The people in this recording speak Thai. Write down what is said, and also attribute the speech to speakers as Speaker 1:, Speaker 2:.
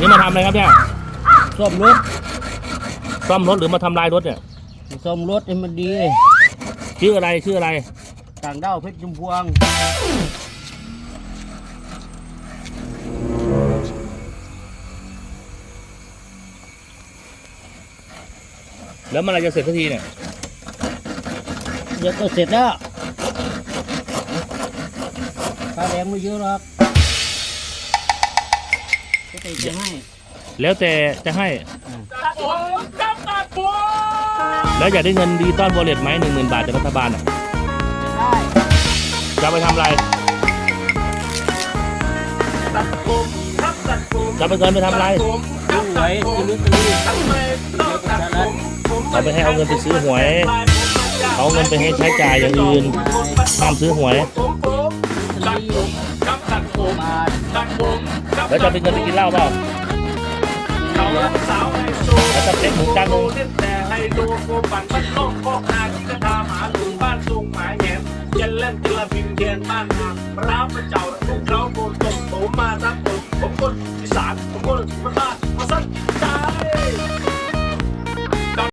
Speaker 1: นี่มาทำอะไรครับเนี่ย
Speaker 2: ซ่อมรถ
Speaker 1: ซ่อมรถหรือมาทำลายรถเนี่ย
Speaker 2: ซ่อมรถให้มันดี
Speaker 1: ชื่ออะไรชื่ออะไร
Speaker 2: ต่างด้าวเพชรชุมพวง
Speaker 1: แล้วเมื่อไหรจะเสร็จสักทีเนี่ย
Speaker 2: เดี๋ยวก็เสร็จแล้วค่าแรงไม่เยอะหรอก ก็ไปจะให้
Speaker 1: แล้วแต่จะให้
Speaker 2: อ่า
Speaker 1: แล้วอยากได้เงินดิจิตอลวอลเล็ตไหมหนึ่งหมื่นบาทจากรัฐบาลอะ
Speaker 2: จะได้
Speaker 1: จะเอาไปทำอะไรจะไปเงินไปทำอะไร
Speaker 2: ซื้อหวยซื้อลอตเตอรี่เดี๋ยวก็จะรัด
Speaker 1: เอาไปให้เอาเงินไปซื้อหวย เอาเงินไปให้ใช้จ่ายอย่างอื่นห้ามซื้อหวย แล้วจะเป็นเงินไปกินเหล้าเปล่าแล้วจะเป็นหมูจังหนึ่ง
Speaker 3: แต่ไฮโลโกปั่นบ้านนอกก็อาที่กระทาหมาหลุมบ้านตุงหมายแหนมเจนเล่นจิลบินเทียนบ้านนารับมาเจ้าทุกเขาโกนตกผมมาทักผมผมคนอีสานผมคนมันบ้านมาสั้น